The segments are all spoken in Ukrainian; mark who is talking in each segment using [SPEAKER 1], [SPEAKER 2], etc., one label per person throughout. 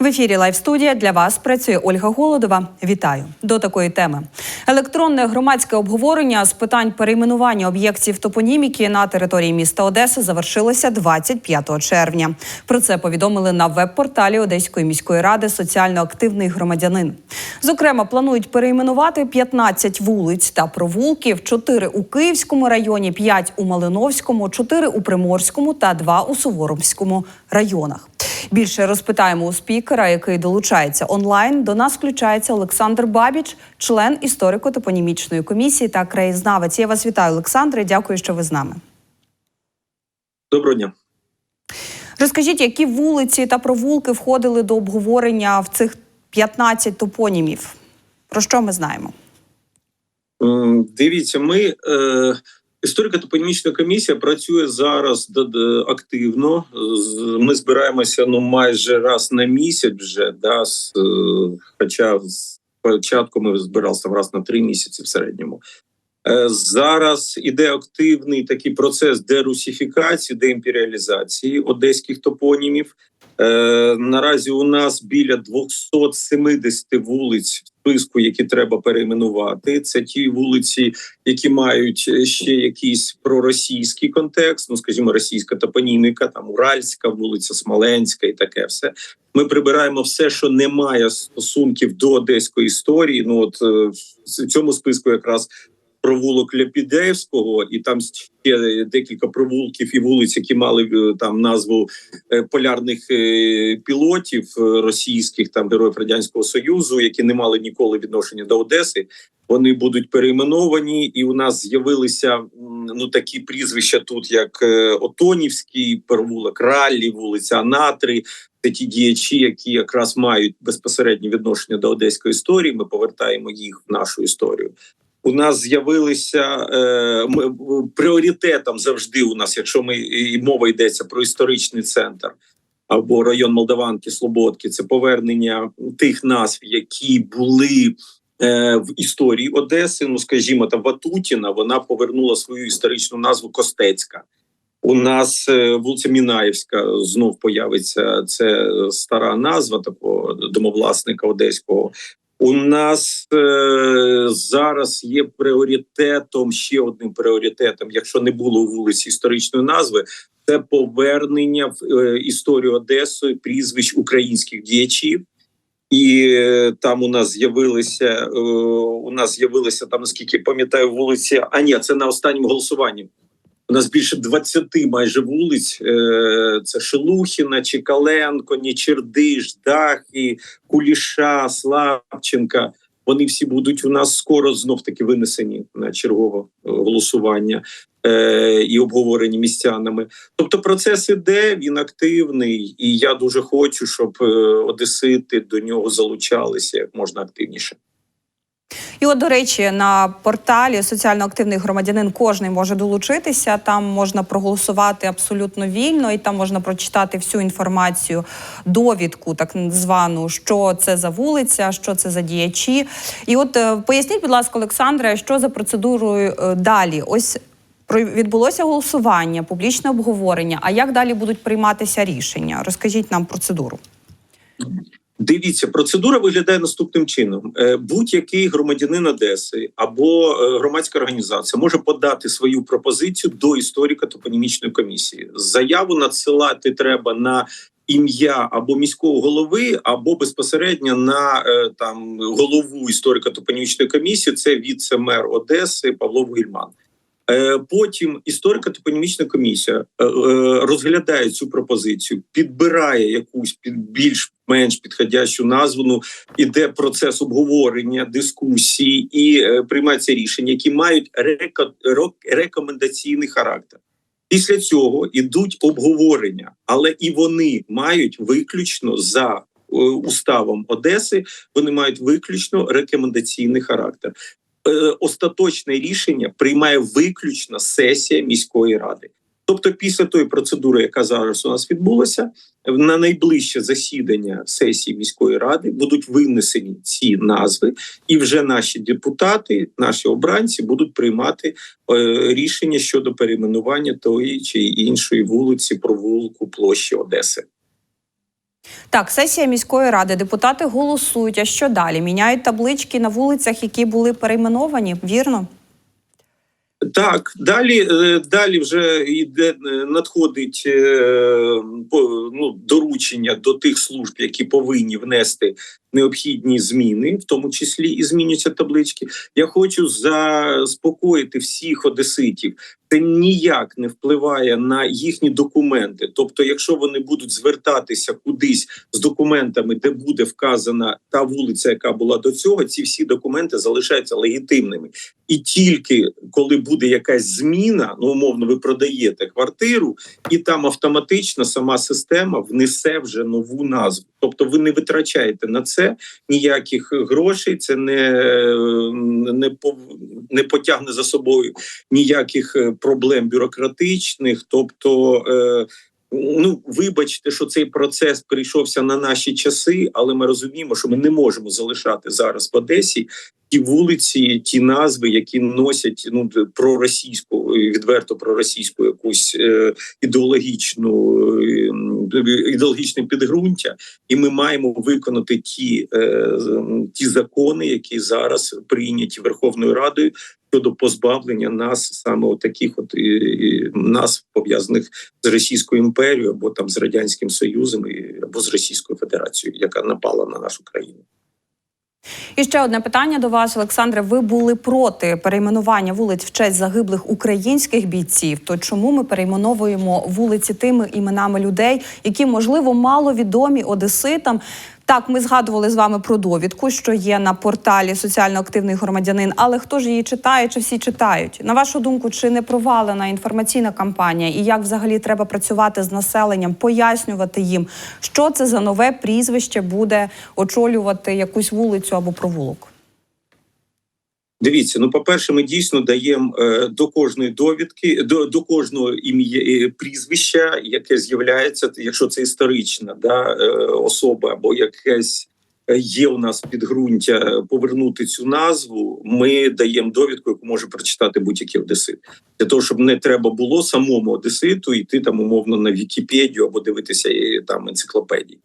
[SPEAKER 1] В ефірі Лайв студія для вас працює Ольга Голодова. Вітаю до такої теми. Електронне громадське обговорення з питань перейменування об'єктів топоніміки на території міста Одеси завершилося 25 червня. Про це повідомили на веб-порталі Одеської міської ради соціально активний громадянин. Зокрема, планують перейменувати 15 вулиць та провулків: 4 у Київському районі, 5 у Малиновському, 4 у Приморському та 2 у Суворовському районах. Більше розпитаємо у спікера, який долучається онлайн. До нас включається Олександр Бабіч, член історико-топонімічної комісії та краєзнавець. Я вас вітаю, Олександре. Дякую, що ви з нами.
[SPEAKER 2] Доброго дня.
[SPEAKER 1] Розкажіть, які вулиці та провулки входили до обговорення в цих 15 топонімів? Про що ми знаємо?
[SPEAKER 2] Дивіться, ми е, історико-топонімічна комісія працює зараз активно. Ми збираємося ну майже раз на місяць вже. Да, з, е, хоча з початку ми збиралися раз на три місяці в середньому. Е, Зараз іде активний такий процес дерусифікації, деімперіалізації одеських топонімів. Е, наразі у нас біля 270 вулиць в списку, які треба перейменувати. Це ті вулиці, які мають е, ще якийсь проросійський контекст. Ну, скажімо, російська топоніміка, там Уральська вулиця, Смоленська і таке все. Ми прибираємо все, що не має стосунків до одеської історії. Ну от в цьому списку якраз провулок Ляпідеївського, і там ще декілька провулків і вулиць, які мали е, там назву е, полярних е, пілотів російських, там героїв радянського союзу, які не мали ніколи відношення до Одеси. Вони будуть перейменовані, і у нас з'явилися ну такі прізвища тут, як Отонівський провулок, Раллі, вулиця Анатри. Це ті діячі, які якраз мають безпосереднє відношення до одеської історії. Ми повертаємо їх в нашу історію. У нас з'явилися е, ми, пріоритетом завжди. У нас, якщо ми і мова йдеться про історичний центр або район Молдаванки, Слободки, це повернення тих назв, які були е, в історії Одеси. Ну, скажімо, там Ватутіна, вона повернула свою історичну назву Костецька. У нас е, вулиця Мінаївська знов появиться. Це стара назва такого домовласника одеського. У нас е, зараз є пріоритетом ще одним пріоритетом, якщо не було вулиці історичної назви, це повернення в е, історію Одеси прізвищ українських діячів. І е, там у нас з'явилися е, у нас з'явилися там, наскільки пам'ятаю, вулиці. А ні, це на останньому голосуванні. У нас більше 20 майже вулиць. Е, Це Шелухіна, Чекаленко, Нічердиш, Дахи, Куліша, Славченка. Вони всі будуть у нас скоро знов таки винесені на чергове е, голосування е, і обговорені містянами. Тобто процес іде, він активний, і я дуже хочу, щоб е, одесити до нього залучалися як можна активніше.
[SPEAKER 1] І от, до речі, на порталі соціально активний громадянин кожний може долучитися. Там можна проголосувати абсолютно вільно, і там можна прочитати всю інформацію, довідку, так звану, що це за вулиця, що це за діячі. І от е, поясніть, будь ласка, Олександре, що за процедурою е, далі? Ось відбулося голосування, публічне обговорення. А як далі будуть прийматися рішення? Розкажіть нам процедуру.
[SPEAKER 2] Дивіться, процедура виглядає наступним чином: Е, будь-який громадянин Одеси або е, громадська організація може подати свою пропозицію до історико-топонімічної комісії. Заяву надсилати треба на ім'я або міського голови, або безпосередньо на е, там голову історико-топонімічної комісії. Це віце-мер Одеси Павло Вугільман. Е, Потім історико-топонімічна комісія е, е, розглядає цю пропозицію, підбирає якусь під більш-менш підходящу назву. Ну іде процес обговорення, дискусії і приймаються рішення, які мають реко- рекомендаційний характер. Після цього ідуть обговорення, але і вони мають виключно за уставом Одеси. Вони мають виключно рекомендаційний характер остаточне рішення приймає виключно сесія міської ради. Тобто, після тої процедури, яка зараз у нас відбулася, на найближче засідання сесії міської ради будуть винесені ці назви, і вже наші депутати, наші обранці будуть приймати е, рішення щодо перейменування тої чи іншої вулиці, провулку, площі Одеси.
[SPEAKER 1] Так, сесія міської ради. Депутати голосують. А що далі? Міняють таблички на вулицях, які були перейменовані. Вірно?
[SPEAKER 2] Так, далі, е, далі вже йде е, надходить е, ну, доручення до тих служб, які повинні внести необхідні зміни, в тому числі і змінюються таблички. Я хочу заспокоїти всіх одеситів. Це ніяк не впливає на їхні документи. Тобто, якщо вони будуть звертатися кудись з документами, де буде вказана та вулиця, яка була до цього, ці всі документи залишаються легітимними. І тільки коли буде якась зміна, ну умовно, ви продаєте квартиру, і там автоматично сама система внесе вже нову назву. Тобто, ви не витрачаєте на це ніяких грошей, це не, не, не потягне за собою ніяких е, проблем бюрократичних. Тобто, е, ну вибачте, що цей процес прийшовся на наші часи, але ми розуміємо, що ми не можемо залишати зараз в Одесі ті вулиці, ті назви, які носять ну проросійську відверто проросійську якусь е, ідеологічну е, ідеологічне підґрунтя, і ми маємо виконати ті, е, ті закони, які зараз прийняті Верховною Радою щодо позбавлення нас саме таких от і, і нас пов'язаних з Російською імперією або там з радянським Союзом і, або з Російською Федерацією, яка напала на нашу країну.
[SPEAKER 1] І ще одне питання до вас, Олександре. Ви були проти перейменування вулиць в честь загиблих українських бійців. То чому ми перейменовуємо вулиці тими іменами людей, які можливо мало відомі одеситам? Так, ми згадували з вами про довідку, що є на порталі соціально активний громадянин. Але хто ж її читає? Чи всі читають? На вашу думку, чи не провалена інформаційна кампанія? І як взагалі треба працювати з населенням, пояснювати їм, що це за нове прізвище буде очолювати якусь вулицю або провулок?
[SPEAKER 2] Дивіться, ну по-перше, ми дійсно даємо е, до кожної довідки, до, до кожного ім'я е, прізвища, яке з'являється, якщо це історична да, е, особа або якесь є у нас підґрунтя повернути цю назву. Ми даємо довідку, яку може прочитати будь-який одесит. Для того, щоб не треба було самому одеситу йти там умовно на Вікіпедію або дивитися там енциклопедії.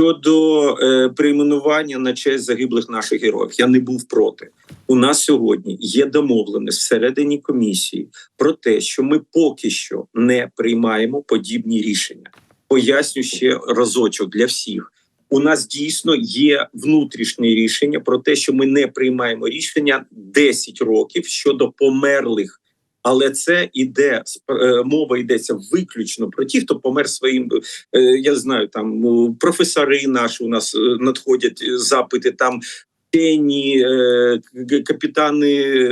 [SPEAKER 2] Щодо е, прийменування на честь загиблих наших героїв, я не був проти. У нас сьогодні є домовленість всередині комісії про те, що ми поки що не приймаємо подібні рішення. Поясню ще разочок для всіх. У нас дійсно є внутрішнє рішення про те, що ми не приймаємо рішення 10 років щодо померлих. Але це іде е, мова йдеться виключно про ті, хто помер своїм. е, Я знаю, там ну, професори наші у нас е, надходять запити там к- капітани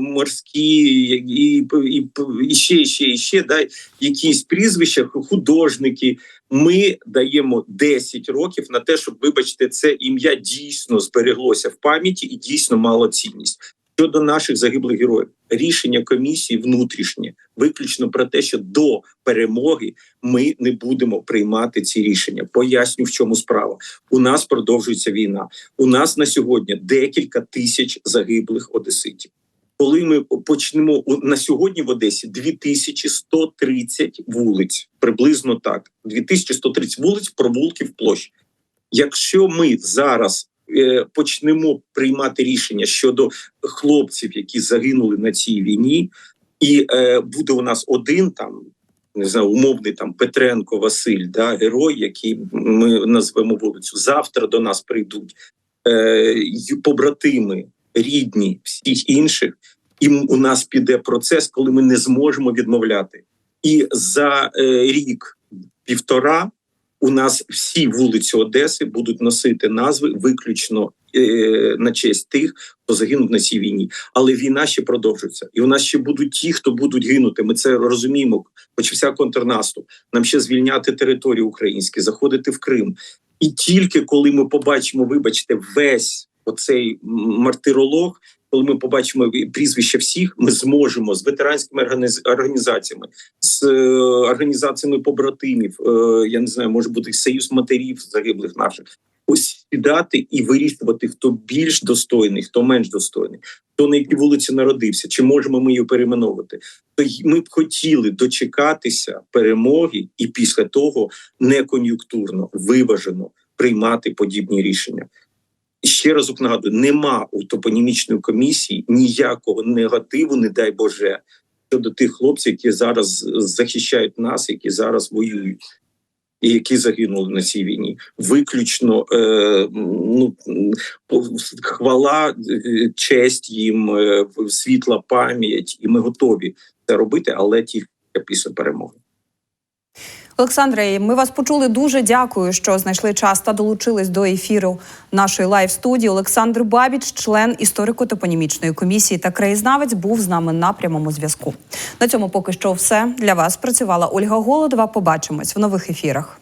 [SPEAKER 2] морські, і, і, і ще, і ще, і ще, да, якісь прізвища, художники. Ми даємо 10 років на те, щоб, вибачте, це ім'я дійсно збереглося в пам'яті і дійсно мало цінність. Щодо наших загиблих героїв, рішення комісії внутрішнє виключно про те, що до перемоги ми не будемо приймати ці рішення. Поясню, в чому справа. У нас продовжується війна. У нас на сьогодні декілька тисяч загиблих одеситів. Коли ми почнемо на сьогодні в Одесі 2130 вулиць, приблизно так, 2130 вулиць, провулків, площ. Якщо ми зараз почнемо приймати рішення щодо хлопців, які загинули на цій війні, і е, буде у нас один там. Не знаю, умовний там Петренко Василь, да, герой, який ми назвемо вулицю. Завтра до нас прийдуть е, побратими, рідні, всіх інших, і у нас піде процес, коли ми не зможемо відмовляти. І за е, рік півтора у нас всі вулиці Одеси будуть носити назви виключно е, на честь тих, хто загинув на цій війні. Але війна ще продовжується, і у нас ще будуть ті, хто будуть гинути. Ми це розуміємо. Почався контрнаступ. Нам ще звільняти території українські, заходити в Крим. І тільки коли ми побачимо, вибачте, весь оцей мартиролог, коли ми побачимо прізвища всіх, ми зможемо з ветеранськими організ- організаціями, з е, організаціями побратимів. Е, я не знаю, може бути союз матерів загиблих наших. ось сідати і вирішувати, хто більш достойний, хто менш достойний, хто на якій вулиці народився, чи можемо ми її перейменовувати. То ми б хотіли дочекатися перемоги і після того не кон'юнктурно, виважено приймати подібні рішення. Ще разок нагадую: нема у топонімічної комісії ніякого негативу, не дай Боже, щодо тих хлопців, які зараз захищають нас, які зараз воюють. І які загинули на цій війні, виключно е, ну хвала, е, честь їм, е, світла пам'ять, і ми готові це робити, але тільки після перемоги.
[SPEAKER 1] Олександре, ми вас почули. Дуже дякую, що знайшли час та долучились до ефіру нашої лайв студії. Олександр Бабіч, член історико-топонімічної комісії та краєзнавець, був з нами на прямому зв'язку. На цьому поки що все для вас працювала Ольга Голодова. Побачимось в нових ефірах.